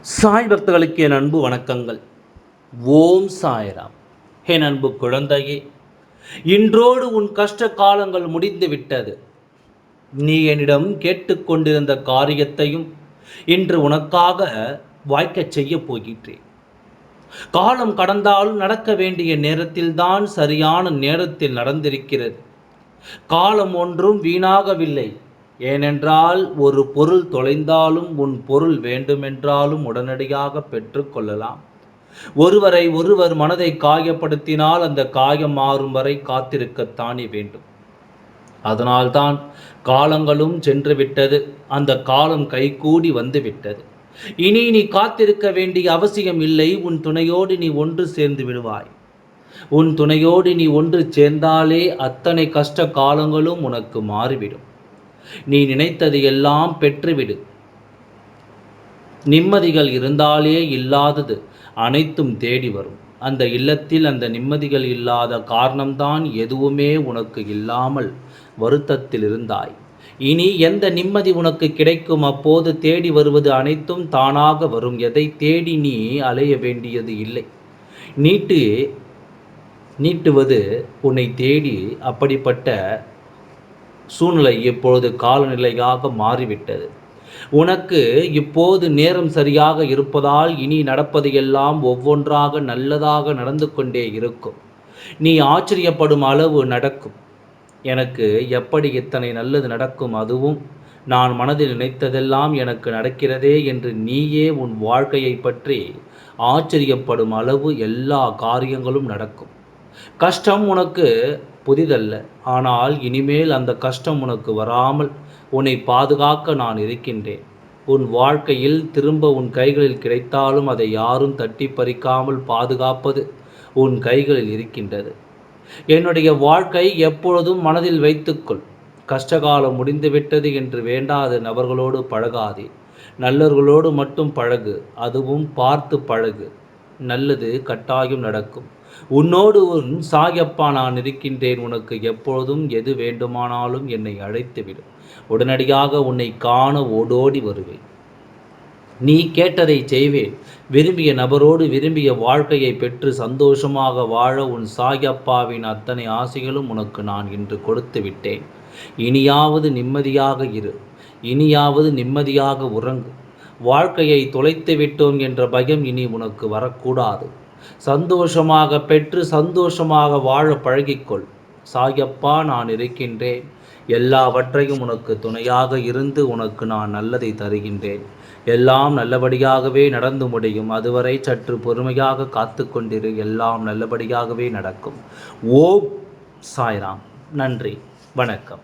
சாய் பக்தர்களுக்கு என் அன்பு வணக்கங்கள். ஓம் சாய்ராம். என் அன்பு குழந்தையே இன்றோடு உன் கஷ்ட காலங்கள் முடிந்து விட்டது. நீ என்னிடம் கேட்டுக்கொண்டிருந்த காரியத்தையும் இன்று உனக்காக வாய்க்கச் செய்யப் போகின்றேன். காலம் கடந்தாலும் நடக்க வேண்டிய நேரத்தில்தான் சரியான நேரத்தில் நடந்திருக்கிறது. காலம் ஒன்றும் வீணாகவில்லை. ஏனென்றால் ஒரு பொருள் தொலைந்தாலும் உன் பொருள் வேண்டுமென்றாலும் உடனடியாக பெற்றுக்கொள்ளலாம் ஒருவரை ஒருவர் மனதை காயப்படுத்தினால் அந்த காயம் மாறும் வரை காத்திருக்கத்தானே வேண்டும். அதனால்தான் காலங்களும் சென்று விட்டது. அந்த காலம் கைகூடி வந்து விட்டது. இனி நீ காத்திருக்க வேண்டிய அவசியம் இல்லை. உன் துணையோடு நீ ஒன்று சேர்ந்து விடுவாய். உன் துணையோடு நீ ஒன்று சேர்ந்தாலே அத்தனை கஷ்ட காலங்களும் உனக்கு மாறிவிடும். நீ நினைத்தது எல்லாம் பெற்றுவிடு. நிம்மதிகள் இருந்தாலே இல்லாதது அனைத்தும் தேடி வரும். அந்த இல்லத்தில் அந்த நிம்மதிகள் இல்லாத காரணம்தான் எதுவுமே உனக்கு இல்லாமல் வருத்தத்தில் இருந்தாய். இனி எந்த நிம்மதி உனக்கு கிடைக்கும்? அப்போது தேடி வருவது அனைத்தும் தானாக வரும். எதை தேடி நீ அலைய வேண்டியது இல்லை. நீட்டு நீட்டுவது உன்னை தேடி அப்படிப்பட்ட சூழ்நிலை இப்பொழுது காலநிலையாக மாறிவிட்டது. உனக்கு இப்போது நேரம் சரியாக இருப்பதால் இனி நடப்பதையெல்லாம் ஒவ்வொன்றாக நல்லதாக நடந்து கொண்டே இருக்கும். நீ ஆச்சரியப்படும் அளவு நடக்கும். எனக்கு எப்படி இத்தனை நல்லது நடக்கும் அதுவும் நான் மனதில் நினைத்ததெல்லாம் எனக்கு நடக்கிறதே என்று நீயே உன் வாழ்க்கையை பற்றி ஆச்சரியப்படும் அளவு எல்லா காரியங்களும் நடக்கும். கஷ்டம் உனக்கு புதிதல்ல ஆனால் இனிமேல் அந்த கஷ்டம் உனக்கு வராமல் உன்னை பாதுகாக்க நான் இருக்கின்றேன். உன் வாழ்க்கையில் திரும்ப உன் கைகளில் கிடைத்தாலும் அதை யாரும் தட்டி பறிக்காமல் பாதுகாப்பது உன் கைகளில் இருக்கின்றது. என்னுடைய வாழ்க்கை எப்பொழுதும் மனதில் வைத்துக்கொள். கஷ்டகாலம் முடிந்துவிட்டது என்று வேண்டாத நபர்களோடு பழகாதே. நல்லவர்களோடு மட்டும் பழகு அதுவும் பார்த்து பழகு. நல்லது கட்டாயம் நடக்கும். உன்னோடு உன் சாயப்பா நான் இருக்கின்றேன் உனக்கு எப்பொழுதும் எது வேண்டுமானாலும் என்னை அழைத்துவிடும் உடனடியாக உன்னை காண ஓடோடி வருவேன். நீ கேட்டதை செய்வேன். விரும்பிய நபரோடு விரும்பிய வாழ்க்கையை பெற்று சந்தோஷமாக வாழ உன் சாயப்பாவின் அத்தனை ஆசைகளும் உனக்கு நான் இன்று கொடுத்து விட்டேன். இனியாவது நிம்மதியாக இரு. இனியாவது நிம்மதியாக உறங்கு. வாழ்க்கையை தொலைத்து விட்டோம் என்ற பயம் இனி உனக்கு வரக்கூடாது. சந்தோஷமாக பெற்று சந்தோஷமாக வாழ பழகிக்கொள். சாயப்பா நான் இருக்கின்றேன். எல்லாவற்றையும் உனக்கு துணையாக இருந்து உனக்கு நான் நல்லதை தருகின்றேன். எல்லாம் நல்லபடியாகவே நடந்து முடியும். அதுவரை சற்று பொறுமையாக காத்து கொண்டிரு. எல்லாம் நல்லபடியாகவே நடக்கும். ஓ சாய்ராம். நன்றி. வணக்கம்.